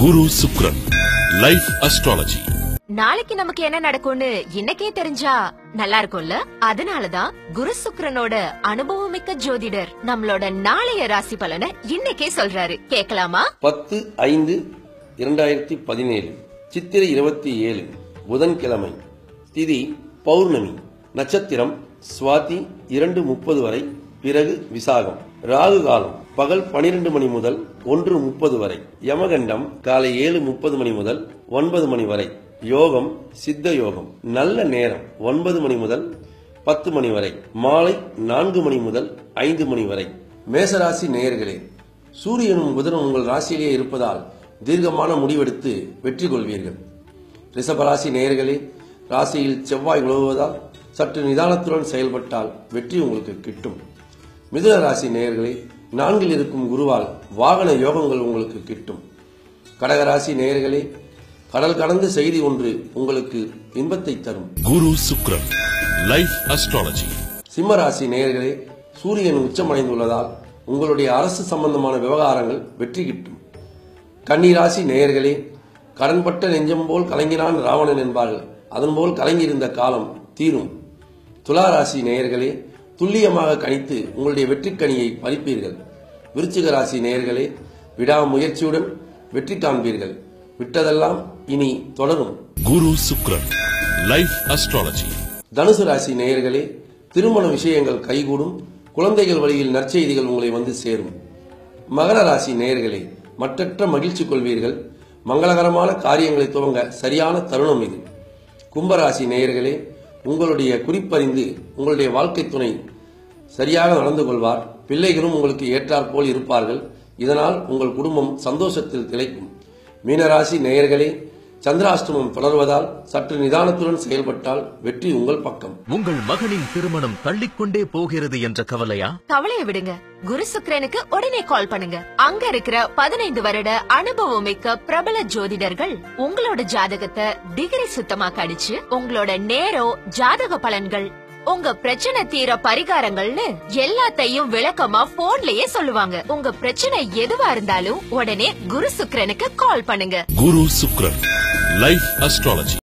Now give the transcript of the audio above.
குரு சுக்ரன் life astrology நாளைக்கு நமக்கு என்ன நடக்கும்னு இன்னைக்கே தெரிஞ்சா நல்லா இருக்கும்ல அதனாலதான் குரு சுக்கிரனோட அனுபவமிக்க ஜோதிடர் நம்மளோட நாளைய ராசி பலனை இன்னைக்கே சொல்றாரு. கேக்கலாமா பத்து ஐந்து இரண்டாயிரத்தி பதினேழு சித்திரை இருபத்தி ஏழு புதன்கிழமை திதி பௌர்ணமி நட்சத்திரம் சுவாதி இரண்டு முப்பது வரை பிறகு விசாகம் ராகு காலம் பகல் பனிரெண்டு மணி முதல் ஒன்று முப்பது வரை. யமகண்டம் காலை ஏழு முப்பது மணி முதல் ஒன்பது மணி வரை. யோகம் சித்த யோகம். நல்ல நேரம் ஒன்பது மணி முதல் பத்து மணி வரை. மாலை நான்கு மணி முதல் ஐந்து மணி வரை. மேசராசி நேயர்களே சூரியனும் புதனும் உங்கள் ராசியிலே இருப்பதால் தீர்க்கமான முடிவெடுத்து வெற்றி கொள்வீர்கள். ரிஷபராசி நேயர்களே ராசியில் செவ்வாய் உழவுவதால் சற்று நிதானத்துடன் செயல்பட்டால் வெற்றி உங்களுக்கு கிட்டும். மிதுன ராசி நேயர்களே நான்கில் இருக்கும் குருவால் வாகன யோகங்கள் உங்களுக்கு கிட்டும். கடகராசி நேயர்களே கடல் கடந்த செய்தி ஒன்று உங்களுக்கு இன்பத்தை தரும். குரு சுக்ரன் லைஃப் அஸ்ட்ராலஜி சிம்மராசி நேயர்களே சூரியன் உச்சமடைந்துள்ளதால் உங்களுடைய அரசு சம்பந்தமான விவகாரங்கள் வெற்றி கிட்டும். கன்னிராசி நேயர்களே கடன்பட்ட நெஞ்சம் போல் கலங்கினான் ராவணன் என்பார்கள். அதன் போல் கலங்கியிருந்த காலம் தீரும். துலா ராசி நேயர்களே துல்லியமாக கணித்து உங்களுடைய வெற்றிக்கனியை பறிப்பீர்கள் விருச்சிக ராசி நேயர்களே விடாமுயற்சியுடன் வெற்றி காண்பீர்கள். விட்டதெல்லாம் இனி தொடரும். குரு சுக்ரன் லைஃப் அஸ்ட்ராலஜி தனுசு ராசி நேயர்களே திருமண விஷயங்கள் கைகூடும். குழந்தைகள் வழியில் நற்செய்திகள் உங்களை வந்து சேரும். மகர ராசி நேயர்களே மற்றற்ற மகிழ்ச்சி கொள்வீர்கள். மங்களகரமான காரியங்களை துவங்க சரியான தருணம் இது. கும்பராசி நேயர்களே உங்களுடைய குறிப்பறிந்து உங்களுடைய வாழ்க்கை துணை சரியாக நடந்து கொள்வார். பிள்ளைகளும் உங்களுக்கு ஏற்றாற் போல் இருப்பார்கள். இதனால் உங்கள் குடும்பம் சந்தோஷத்தில் திளைக்கும். மீனராசி நேயர்களே சந்திராஷ்டமம் தொடர்வதால் சற்று நிதானத்துடன் செயல்பட்டால் வெற்றி உங்கள் பக்கம். உங்கள் மகனின் திருமணம் தள்ளிக்கொண்டே போகிறது என்ற கவலையா? கவலைய விடுங்க. குரு சுக்கிரனுக்கு உடனே கால் பண்ணுங்க. அங்க இருக்கிற பதினைந்து வருட அனுபவம் மிக்க பிரபல ஜோதிடர்கள் உங்களோட ஜாதகத்தை டிகிரி சுத்தமா கடிச்சு உங்களோட நேரம் ஜாதக பலன்கள் உங்க பிரச்சனை தீர பரிகாரங்கள்னு எல்லாத்தையும் விளக்கமா போன்லயே சொல்லுவாங்க. உங்க பிரச்சனை எதுவா இருந்தாலும் உடனே குரு சுக்ரனுக்கு கால் பண்ணுங்க. குரு சுக்ரன் லைஃப் அஸ்ட்ராலஜி